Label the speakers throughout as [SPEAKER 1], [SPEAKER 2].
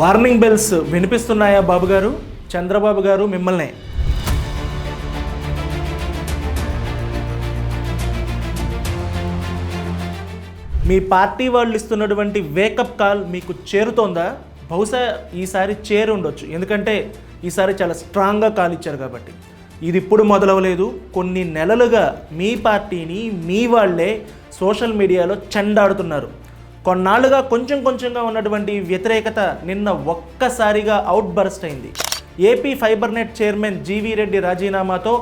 [SPEAKER 1] Warning bells వినిపిస్తున్నాయా బాబు గారు? చంద్రబాబు గారు మిమ్మల్ని. మీ పార్టీ వాళ్ళు ఇస్తున్నటువంటి వేకప్ కాల్ మీకు చేరుతోందా? బహుశా ఈసారి చేరు ఉండొచ్చు. ఎందుకంటే ఈసారి చాలా స్ట్రాంగ్గా కాల్ ఇచ్చారు కాబట్టి. ఇది ఇప్పుడు మొదలవలేదు. కొన్ని నెలలుగా మీ పార్టీని మీ వాళ్ళే సోషల్ మీడియాలో చెండాడుతున్నారు. కొన్నాళ్ళుగా కొంచెం కొంచెంగా ఉన్నటువంటి వ్యతిరేకత నిన్న ఒక్కసారిగా అవుట్ బర్స్ట్ అయింది AP fiber net chairman GV Reddy రాజీనామాతో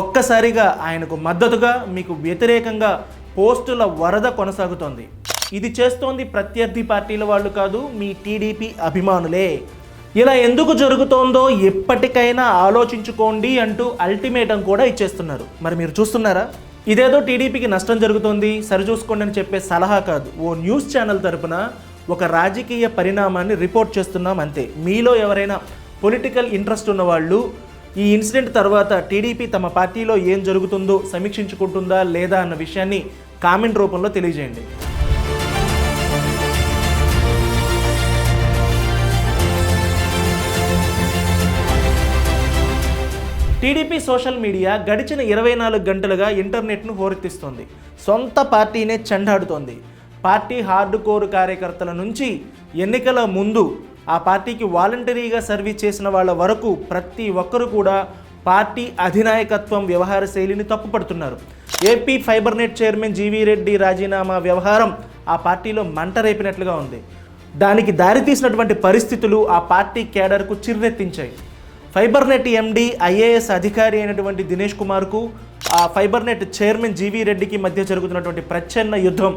[SPEAKER 1] ఒక్కసారిగా ఆయనకు మద్దతుగా మీకు వ్యతిరేకంగా పోస్టుల వరద కొనసాగుతోంది. ఇది చేస్తోంది ప్రత్యర్థి పార్టీల వాళ్ళు కాదు మీ టీడీపీ అభిమానులే. ఇలా ఎందుకు జరుగుతోందో ఎప్పటికైనా ఆలోచించుకోండి అంటూ అల్టిమేటం కూడా ఇచ్చేస్తున్నారు. మరి మీరు చూస్తున్నారా? ఇదేదో టీడీపీకి నష్టం జరుగుతోంది సరిచూసుకోండి అని చెప్పే సలహా కాదు. ఓ న్యూస్ ఛానల్ తరపున ఒక రాజకీయ పరిణామాన్ని రిపోర్ట్ చేస్తున్నాం అంతే. మీలో ఎవరైనా పొలిటికల్ ఇంట్రెస్ట్ ఉన్న వాళ్ళు ఈ ఇన్సిడెంట్ తర్వాత టీడీపీ తమ పార్టీలో ఏం జరుగుతుందో సమీక్షించుకుంటుందా లేదా అన్న విషయాన్ని కామెంట్ రూపంలో తెలియజేయండి. టీడీపీ సోషల్ మీడియా గడిచిన ఇరవై నాలుగు గంటలుగా ఇంటర్నెట్ను హోరెత్తిస్తోంది. సొంత పార్టీనే చెండాడుతోంది. పార్టీ హార్డ్ కోర్ కార్యకర్తల నుంచి ఎన్నికల ముందు ఆ పార్టీకి వాలంటరీగా సర్వీస్ చేసిన వాళ్ళ వరకు ప్రతి ఒక్కరు కూడా పార్టీ అధినాయకత్వం వ్యవహార శైలిని తప్పుపడుతున్నారు. AP fibernet chairman GV Reddy రాజీనామా వ్యవహారం ఆ పార్టీలో మంట రేపినట్లుగా ఉంది. దానికి దారితీసినటువంటి పరిస్థితులు ఆ పార్టీ కేడర్కు చిర్రెత్తించాయి. ఫైబర్నెట్ ఎండి ఐఏఎస్ అధికారి అయినటువంటి దినేష్ కుమార్కు ఆ ఫైబర్నెట్ చైర్మన్ జీవీ రెడ్డికి మధ్య జరుగుతున్నటువంటి ప్రచ్ఛన్న యుద్ధం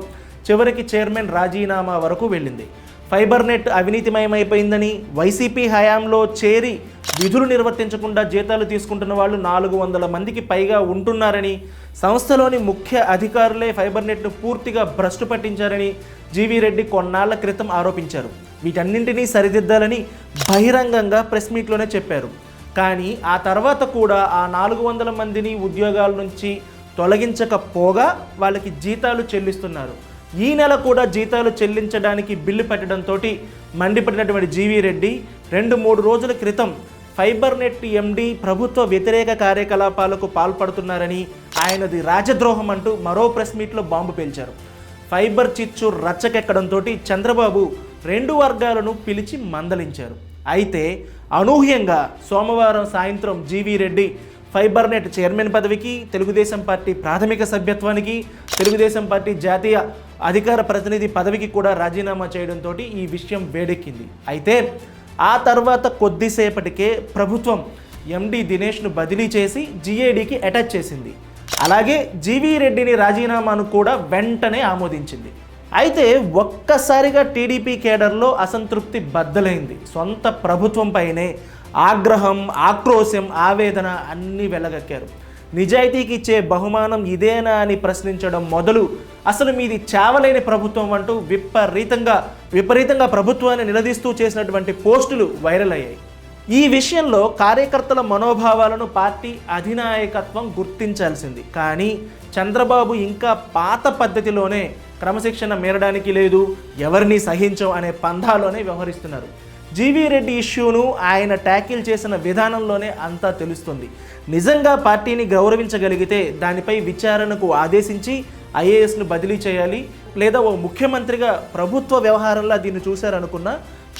[SPEAKER 1] చివరికి చైర్మన్ రాజీనామా వరకు వెళ్ళింది. ఫైబర్నెట్ అవినీతిమయమైపోయిందని వైసీపీ హయాంలో చేరి విధులు నిర్వర్తించకుండా జీతాలు తీసుకుంటున్న వాళ్ళు నాలుగు వందల మందికి పైగా ఉంటున్నారని సంస్థలోని ముఖ్య అధికారులే ఫైబర్నెట్ను పూర్తిగా భ్రష్టు పట్టించారని జీవీ రెడ్డి కొన్నాళ్ళ క్రితం ఆరోపించారు. వీటన్నింటినీ సరిదిద్దాలని బహిరంగంగా ప్రెస్ మీట్లోనే చెప్పారు. కానీ ఆ తర్వాత కూడా ఆ నాలుగు వందల మందిని ఉద్యోగాల నుంచి తొలగించకపోగా వాళ్ళకి జీతాలు చెల్లిస్తున్నారు. ఈ నెల కూడా జీతాలు చెల్లించడానికి బిల్లు పెట్టడంతో మండిపడినటువంటి జీవీ రెడ్డి రెండు మూడు రోజుల క్రితం ఫైబర్ నెట్ ఎండి ప్రభుత్వ వ్యతిరేక కార్యకలాపాలకు పాల్పడుతున్నారని ఆయనది రాజద్రోహం అంటూ మరో ప్రెస్ మీట్లో బాంబు పేల్చారు. ఫైబర్ చిచ్చు రచ్చకెక్కడంతో చంద్రబాబు రెండు వర్గాలను పిలిచి మందలించారు. అయితే అనూహ్యంగా సోమవారం సాయంత్రం జీవీ రెడ్డి ఫైబర్నెట్ చైర్మన్ పదవికి తెలుగుదేశం పార్టీ ప్రాథమిక సభ్యత్వానికి తెలుగుదేశం పార్టీ జాతీయ అధికార ప్రతినిధి పదవికి కూడా రాజీనామా చేయడంతో ఈ విషయం వేడెక్కింది. అయితే ఆ తర్వాత కొద్దిసేపటికే ప్రభుత్వం ఎండి దినేష్ను బదిలీ చేసి జీఏడీకి అటాచ్ చేసింది. అలాగే జీవీ రెడ్డిని రాజీనామాను కూడా వెంటనే ఆమోదించింది. అయితే ఒక్కసారిగా టీడీపీ కేడర్లో అసంతృప్తి బద్దలైంది. సొంత ప్రభుత్వంపైనే ఆగ్రహం ఆక్రోశం ఆవేదన అన్నీ వెళ్ళగక్కారు నిజాయితీకి ఇచ్చే బహుమానం ఇదేనా అని ప్రశ్నించడం మొదలు అసలు మీది చావలేని ప్రభుత్వం అంటూ విపరీతంగా విపరీతంగా ప్రభుత్వాన్ని నిలదీస్తూ చేసినటువంటి పోస్టులు వైరల్ అయ్యాయి. ఈ విషయంలో కార్యకర్తల మనోభావాలను పార్టీ అధినాయకత్వం గుర్తించాల్సింది. కానీ చంద్రబాబు ఇంకా పాత పద్ధతిలోనే క్రమశిక్షణ మేరడానికి లేదు ఎవరిని సహించం అనే పంధాలోనే వ్యవహరిస్తున్నారు. జీవీ రెడ్డి ఇష్యూను ఆయన ట్యాకిల్ చేసిన విధానంలోనే అంతా తెలుస్తుంది. నిజంగా పార్టీని గౌరవించగలిగితే దానిపై విచారణకు ఆదేశించి ఐఏఎస్ను బదిలీ చేయాలి లేదా ఓ ముఖ్యమంత్రిగా ప్రభుత్వ వ్యవహారంలో దీన్ని చూశారనుకున్నా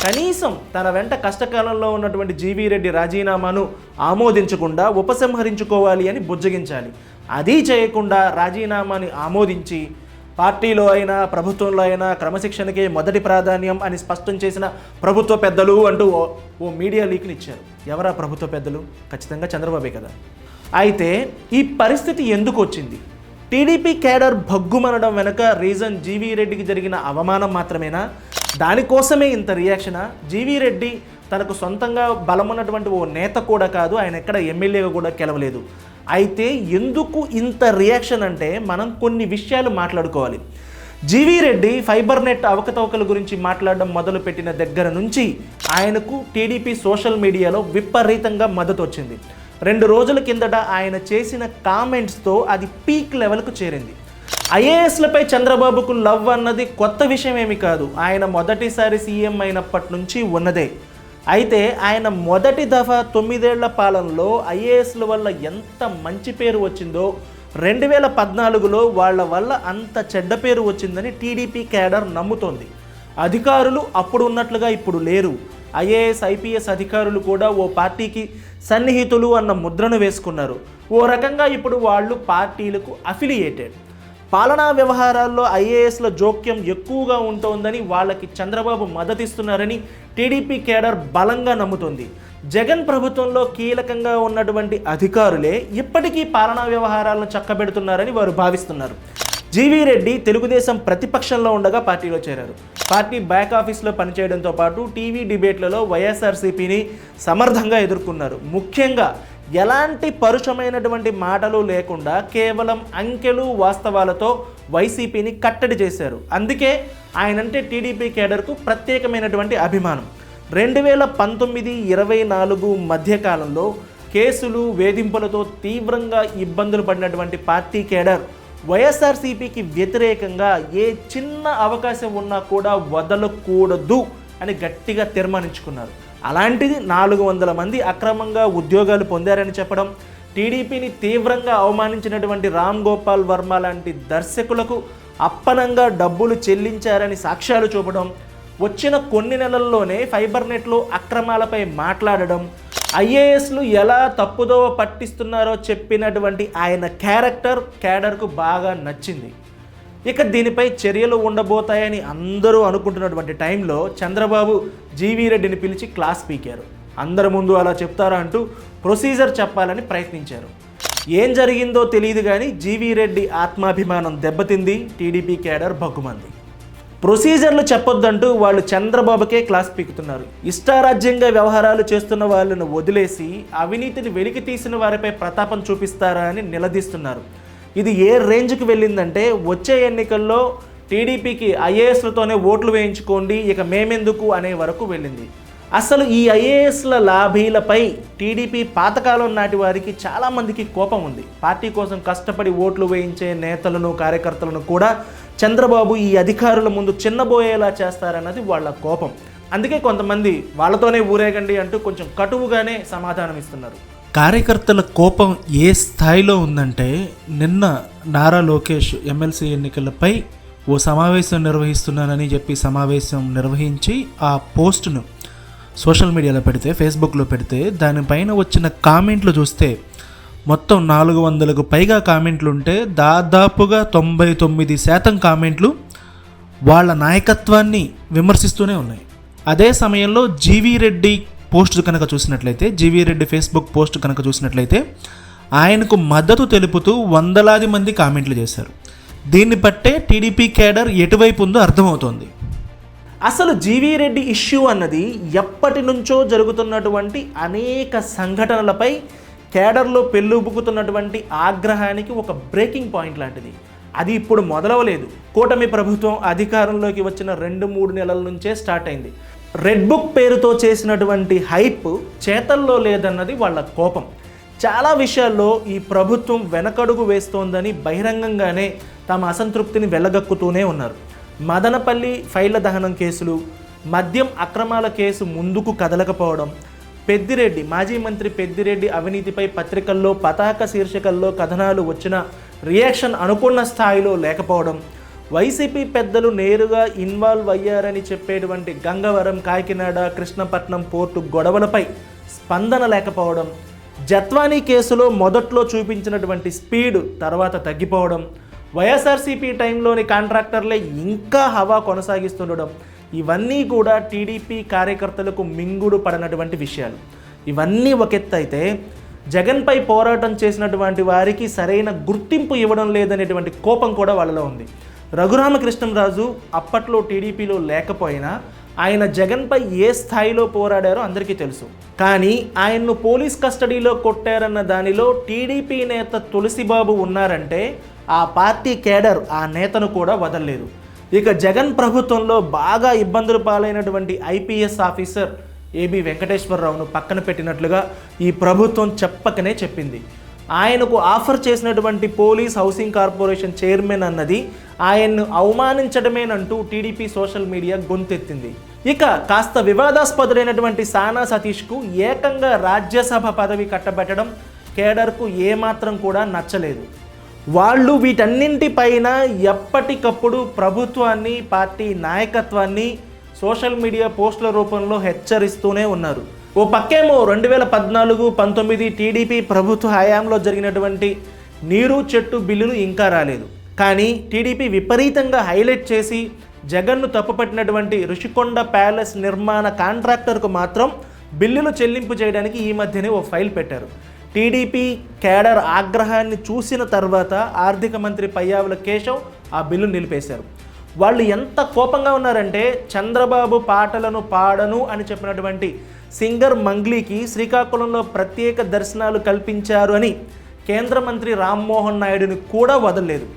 [SPEAKER 1] కనీసం తన వెంట కష్టకాలంలో ఉన్నటువంటి జీవీ రెడ్డి రాజీనామాను ఆమోదించకుండా ఉపసంహరించుకోవాలి అని బుజ్జగించాలి. అది చేయకుండా రాజీనామాని ఆమోదించి పార్టీలో అయినా ప్రభుత్వంలో అయినా క్రమశిక్షణకే మొదటి ప్రాధాన్యం అని స్పష్టం చేసిన ప్రభుత్వ పెద్దలు అంటూ ఓ- ఓ మీడియా లీక్ని ఇచ్చారు. ఎవరా ప్రభుత్వ పెద్దలు? ఖచ్చితంగా చంద్రబాబే కదా. అయితే ఈ పరిస్థితి ఎందుకు వచ్చింది? టీడీపీ కేడర్ భగ్గుమనడం వెనుక రీజన్ జీవీ రెడ్డికి జరిగిన అవమానం మాత్రమేనా? దానికోసమే ఇంత రియాక్షనా జీవీ రెడ్డి తనకు సొంతంగా బలమున్నటువంటి ఓ నేత కూడా కాదు ఆయన ఎక్కడ ఎమ్మెల్యేగా కూడా గెలవలేదు. అయితే ఎందుకు ఇంత రియాక్షన్ అంటే మనం కొన్ని విషయాలు మాట్లాడుకోవాలి. జీవీ రెడ్డి ఫైబర్ నెట్ అవకతవకల గురించి మాట్లాడడం మొదలుపెట్టిన దగ్గర నుంచి ఆయనకు టీడీపీ సోషల్ మీడియాలో విపరీతంగా మద్దతు వచ్చింది. రెండు రోజుల కిందట ఆయన చేసిన కామెంట్స్తో అది పీక్ లెవెల్కు చేరింది. ఐఏఎస్లపై చంద్రబాబుకు లవ్ అన్నది కొత్త విషయం ఏమి కాదు. ఆయన మొదటిసారి సీఎం అయినప్పటి నుంచి ఉన్నదే. అయితే ఆయన మొదటి దఫా తొమ్మిదేళ్ళ పాలనలో ఐఏఎస్ల వల్ల ఎంత మంచి పేరు వచ్చిందో రెండు వేల పద్నాలుగులో వాళ్ళ వల్ల అంత చెడ్డ పేరు వచ్చిందని టీడీపీ క్యాడర్ నమ్ముతోంది. అధికారులు అప్పుడు ఉన్నట్లుగా ఇప్పుడు లేరు. ఐఏఎస్ ఐపీఎస్ అధికారులు కూడా ఓ పార్టీకి సన్నిహితులు అన్న ముద్రను వేసుకున్నారు. ఓ రకంగా ఇప్పుడు వాళ్ళు పార్టీలకు అఫిలియేటెడ్ పాలనా వ్యవహారాల్లో ఐఏఎస్ల జోక్యం ఎక్కువగా ఉంటోందని వాళ్ళకి చంద్రబాబు మద్దతిస్తున్నారని టీడీపీ కేడర్ బలంగా నమ్ముతోంది. జగన్ ప్రభుత్వంలో కీలకంగా ఉన్నటువంటి అధికారులే ఇప్పటికీ పాలనా వ్యవహారాలను చక్కబెడుతున్నారని వారు భావిస్తున్నారు. జీవీ రెడ్డి తెలుగుదేశం ప్రతిపక్షంలో ఉండగా పార్టీలో చేరారు. పార్టీ బ్యాక్ ఆఫీస్లో పనిచేయడంతో పాటు టీవీ డిబేట్లలో వైఎస్ఆర్సీపీని సమర్థంగా ఎదుర్కొన్నారు. ముఖ్యంగా ఎలాంటి పరుషమైనటువంటి మాటలు లేకుండా కేవలం అంకెలు వాస్తవాలతో వైసీపీని కట్టడి చేశారు. అందుకే ఆయనంటే టీడీపీ కేడర్కు ప్రత్యేకమైనటువంటి అభిమానం. రెండు వేల పంతొమ్మిది ఇరవై నాలుగు మధ్యకాలంలో కేసులు వేధింపులతో తీవ్రంగా ఇబ్బందులు పడినటువంటి పార్టీ కేడర్ వైఎస్ఆర్సీపీకి వ్యతిరేకంగా ఏ చిన్న అవకాశం ఉన్నా కూడా వదలకూడదు అని గట్టిగా తీర్మానించుకున్నారు. అలాంటిది నాలుగు వందల మంది అక్రమంగా ఉద్యోగాలు పొందారని చెప్పడం టీడీపీని తీవ్రంగా అవమానించినటువంటి రామ్ గోపాల్ వర్మ లాంటి దర్శకులకు అప్పనంగా డబ్బులు చెల్లించారని సాక్ష్యాలు చూపడం వచ్చిన కొన్ని నెలల్లోనే ఫైబర్ నెట్లో అక్రమాలపై మాట్లాడడం ఐఏఎస్లు ఎలా తప్పుదోవ పట్టిస్తున్నారో చెప్పినటువంటి ఆయన క్యారెక్టర్ క్యాడర్కు బాగా నచ్చింది. ఇక దీనిపై చర్యలు ఉండబోతాయని అందరూ అనుకుంటున్నటువంటి టైంలో చంద్రబాబు జీవీ రెడ్డిని పిలిచి క్లాస్ పీకారు. అందరి ముందు అలా చెప్తారా అంటూ ప్రొసీజర్ చెప్పాలని ప్రయత్నించారు. ఏం జరిగిందో తెలియదు కానీ జీవీ రెడ్డి ఆత్మాభిమానం దెబ్బతింది టీడీపీ కేడర్ బగ్గుమంది ప్రొసీజర్లు చెప్పొద్దంటూ వాళ్ళు చంద్రబాబుకే క్లాస్ పీకుతున్నారు. ఇష్టారాజ్యంగా వ్యవహారాలు చేస్తున్న వాళ్ళను వదిలేసి అవినీతిని వెలికి తీసిన వారిపై ప్రతాపం చూపిస్తారా అని నిలదీస్తున్నారు. ఇది ఏ రేంజ్కి వెళ్ళిందంటే వచ్చే ఎన్నికల్లో టీడీపీకి ఐఏఎస్లతోనే ఓట్లు వేయించుకోండి ఇక మేమెందుకు అనే వరకు వెళ్ళింది. అసలు ఈ ఐఏఎస్ల లాభీలపై టీడీపీ పాతకాలం నాటి వారికి చాలామందికి కోపం ఉంది. పార్టీ కోసం కష్టపడి ఓట్లు వేయించే నేతలను కార్యకర్తలను కూడా చంద్రబాబు ఈ అధికారుల ముందు చిన్నబోయేలా చేస్తారన్నది వాళ్ళ కోపం. అందుకే కొంతమంది వాళ్ళతోనే ఊరేగండి అంటూ కొంచెం కటువుగానే సమాధానం ఇస్తున్నారు కార్యకర్తల కోపం ఏ స్థాయిలో ఉందంటే నిన్న నారా లోకేష్ ఎమ్మెల్సీ ఎన్నికలపై ఓ సమావేశం నిర్వహిస్తున్నానని చెప్పి సమావేశం నిర్వహించి ఆ పోస్టును సోషల్ మీడియాలో పెడితే ఫేస్బుక్లో పెడితే దానిపైన వచ్చిన కామెంట్లు చూస్తే మొత్తం నాలుగు వందలకు పైగా కామెంట్లు ఉంటే దాదాపుగా తొంభై తొమ్మిది శాతం కామెంట్లు వాళ్ళ నాయకత్వాన్ని విమర్శిస్తూనే ఉన్నాయి. అదే సమయంలో జీవీ రెడ్డి పోస్ట్ కనుక చూసినట్లయితే జీవీ రెడ్డి ఫేస్బుక్ పోస్ట్ కనుక చూసినట్లయితే ఆయనకు మద్దతు తెలుపుతూ వందలాది మంది కామెంట్లు చేశారు. దీన్ని బట్టే టీడీపీ కేడర్ ఎటువైపు ఉందో అర్థమవుతోంది. అసలు జీవీ రెడ్డి ఇష్యూ అన్నది ఎప్పటి నుంచో జరుగుతున్నటువంటి అనేక సంఘటనలపై కేడర్లో పెళ్ళుబుకుతున్నటువంటి ఆగ్రహానికి ఒక బ్రేకింగ్ పాయింట్ లాంటిది. అది ఇప్పుడు మొదలవలేదు. కూటమి ప్రభుత్వం అధికారంలోకి వచ్చిన రెండు మూడు నెలల నుంచే స్టార్ట్ అయింది. రెడ్ బుక్ పేరుతో చేసినటువంటి హైప్ చేతల్లో లేదన్నది వాళ్ళ కోపం. చాలా విషయాల్లో ఈ ప్రభుత్వం వెనకడుగు వేస్తోందని బహిరంగంగానే తమ అసంతృప్తిని వెళ్ళగక్కుతూనే ఉన్నారు. మదనపల్లి ఫైళ్ళ దహనం కేసులు మద్యం అక్రమాల కేసు ముందుకు కదలకపోవడం పెద్దిరెడ్డి మాజీ మంత్రి పెద్దిరెడ్డి అవినీతిపై పత్రికల్లో పతాక శీర్షికల్లో కథనాలు వచ్చిన రియాక్షన్ అనుకున్న స్థాయిలో లేకపోవడం వైసీపీ పెద్దలు నేరుగా ఇన్వాల్వ్ అయ్యారని చెప్పేటువంటి గంగవరం కాకినాడ కృష్ణపట్నం పోర్టు గొడవలపై స్పందన లేకపోవడం జత్వానీ కేసులో మొదట్లో చూపించినటువంటి స్పీడ్ తర్వాత తగ్గిపోవడం వైఎస్ఆర్సీపీ టైంలోని కాంట్రాక్టర్లే ఇంకా హవా కొనసాగిస్తుండడం ఇవన్నీ కూడా టీడీపీ కార్యకర్తలకు మింగుడు పడినటువంటి విషయాలు. ఇవన్నీ ఒక జగన్పై పోరాటం చేసినటువంటి వారికి సరైన గుర్తింపు ఇవ్వడం లేదనేటువంటి కోపం కూడా వాళ్ళలో ఉంది. రఘురామకృష్ణంరాజు అప్పట్లో టీడీపీలో లేకపోయినా ఆయన జగన్పై ఏ స్థాయిలో పోరాడారో అందరికీ తెలుసు. కానీ ఆయన్ను పోలీస్ కస్టడీలో కొట్టారన్న దానిలో టీడీపీ నేత తులసిబాబు ఉన్నారంటే ఆ పార్టీ కేడర్ ఆ నేతను కూడా వదలలేదు. ఇక జగన్ ప్రభుత్వంలో బాగా ఇబ్బందులు పాలైనటువంటి ఐపీఎస్ ఆఫీసర్ ఏబి వెంకటేశ్వరరావును పక్కన పెట్టినట్లుగా ఈ ప్రభుత్వం చెప్పకనే చెప్పింది. ఆయనకు ఆఫర్ చేసినటువంటి పోలీస్ హౌసింగ్ కార్పొరేషన్ చైర్మన్ అన్నది ఆయన్ను అవమానించడమేనంటూ టీడీపీ సోషల్ మీడియా గొంతెత్తింది. ఇక కాస్త వివాదాస్పదుడైనటువంటి సానా సతీష్కు ఏకంగా రాజ్యసభ పదవి కట్టబెట్టడం కేడర్కు ఏమాత్రం కూడా నచ్చలేదు. వాళ్ళు వీటన్నింటిపైన ఎప్పటికప్పుడు ప్రభుత్వాన్ని పార్టీ నాయకత్వాన్ని సోషల్ మీడియా పోస్టుల రూపంలో హెచ్చరిస్తూనే ఉన్నారు. ఓ పక్కేమో రెండు వేల పద్నాలుగు పంతొమ్మిది టీడీపీ ప్రభుత్వ హయాంలో జరిగినటువంటి నీరు చెట్టు బిల్లులు ఇంకా రాలేదు. కానీ టీడీపీ విపరీతంగా హైలైట్ చేసి జగన్ను తప్పుపట్టినటువంటి రుషికొండ ప్యాలెస్ నిర్మాణ కాంట్రాక్టర్కు మాత్రం బిల్లులు చెల్లింపు చేయడానికి ఈ మధ్యనే ఓ ఫైల్ పెట్టారు. టీడీపీ కేడర్ ఆగ్రహాన్ని చూసిన తర్వాత ఆర్థిక మంత్రి పయ్యావుల కేశవ్ ఆ బిల్లు నిలిపేశారు. వాళ్ళు ఎంత కోపంగా ఉన్నారంటే చంద్రబాబు పాటలను పాడను అని చెప్పినటువంటి సింగర్ మంగ్లీకి శ్రీకాకుళంలో ప్రత్యేక దర్శనాలు కల్పించారు అని కేంద్ర మంత్రి రామ్మోహన్ నాయుడుని కూడా వదలలేదు.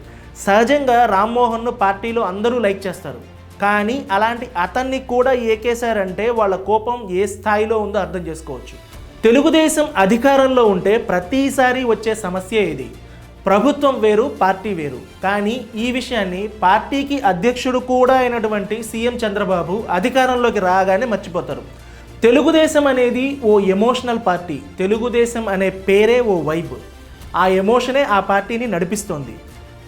[SPEAKER 1] సహజంగా రామ్మోహన్ను పార్టీలో అందరూ లైక్ చేస్తారు. కానీ అలాంటి అతన్ని కూడా ఏకేశారంటే వాళ్ళ కోపం ఏ స్థాయిలో ఉందో అర్థం చేసుకోవచ్చు. తెలుగుదేశం అధికారంలో ఉంటే ప్రతిసారి వచ్చే సమస్య ఇది ప్రభుత్వం వేరు పార్టీ వేరు. కానీ ఈ విషయాన్ని పార్టీకి అధ్యక్షుడు కూడా అయినటువంటి సీఎం చంద్రబాబు అధికారంలోకి రాగానే మర్చిపోతారు. తెలుగుదేశం అనేది ఓ ఎమోషనల్ పార్టీ. తెలుగుదేశం అనే పేరే ఓ వైబ్. ఆ ఎమోషనే ఆ పార్టీని నడిపిస్తోంది.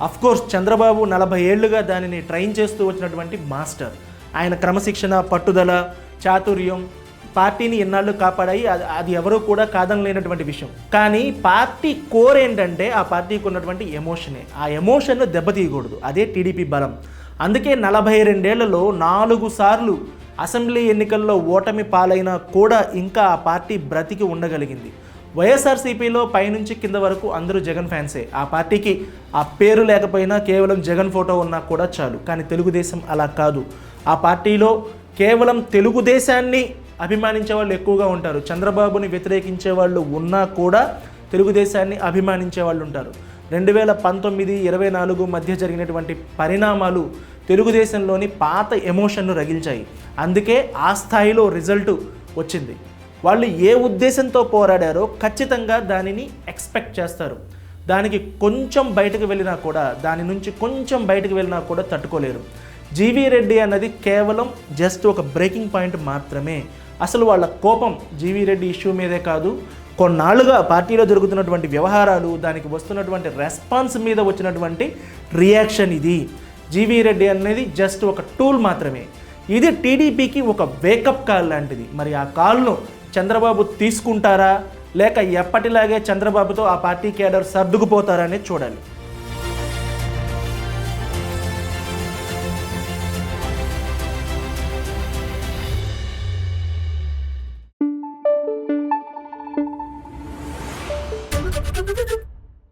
[SPEAKER 1] అఫ్ కోర్స్ చంద్రబాబు నలభై ఏళ్ళుగా దానిని ట్రైన్ చేస్తూ వచ్చినటువంటి మాస్టర్. ఆయన క్రమశిక్షణ పట్టుదల చాతుర్యం పార్టీని ఎన్నాళ్ళు కాపాడాయి? అది అది ఎవరూ కూడా కాదనలేనటువంటి విషయం. కానీ పార్టీ కోర్ ఏంటంటే ఆ పార్టీకి ఉన్నటువంటి ఎమోషనే. ఆ ఎమోషన్ను దెబ్బతీయకూడదు. అదే టీడీపీ బలం. అందుకే నలభై రెండేళ్ళలో నాలుగు సార్లు అసెంబ్లీ ఎన్నికల్లో ఓటమి పాలైనా కూడా ఇంకా ఆ పార్టీ బ్రతికి ఉండగలిగింది. వైఎస్ఆర్సీపీలో పైనుంచి కింద వరకు అందరూ జగన్ ఫ్యాన్సే. ఆ పార్టీకి ఆ పేరు లేకపోయినా కేవలం జగన్ ఫోటో ఉన్నా కూడా చాలు. కానీ తెలుగుదేశం అలా కాదు. ఆ పార్టీలో కేవలం తెలుగుదేశాన్ని అభిమానించే వాళ్ళు ఎక్కువగా ఉంటారు. చంద్రబాబుని వ్యతిరేకించే వాళ్ళు ఉన్నా కూడా తెలుగుదేశాన్ని అభిమానించే వాళ్ళు ఉంటారు. రెండు వేల పంతొమ్మిది ఇరవై నాలుగు మధ్య జరిగినటువంటి పరిణామాలు తెలుగుదేశంలోని పాత ఎమోషన్ను రగిల్చాయి. అందుకే ఆ స్థాయిలో రిజల్ట్ వచ్చింది. వాళ్ళు ఏ ఉద్దేశంతో పోరాడారో ఖచ్చితంగా దానిని ఎక్స్పెక్ట్ చేస్తారు. దానికి కొంచెం బయటకు వెళ్ళినా కూడా దాని నుంచి కొంచెం బయటకు వెళ్ళినా కూడా తట్టుకోలేరు. జీవీ రెడ్డి అన్నది కేవలం జస్ట్ ఒక బ్రేకింగ్ పాయింట్ మాత్రమే. అసలు వాళ్ళ కోపం జీవీ రెడ్డి ఇష్యూ మీదే కాదు. కొన్నాళ్ళుగా పార్టీలో జరుగుతున్నటువంటి వ్యవహారాలు దానికి వస్తున్నటువంటి రెస్పాన్స్ మీద వచ్చినటువంటి రియాక్షన్ ఇది. జీవీ రెడ్డి అనేది జస్ట్ ఒక టూల్ మాత్రమే. ఇది టీడీపీకి ఒక వేకప్ కాల్ లాంటిది. మరి ఆ కాల్ను చంద్రబాబు తీసుకుంటారా? లేక ఎప్పటిలాగే చంద్రబాబుతో ఆ పార్టీ కేడర్ సర్దుకుపోతారా అనేది చూడాలి.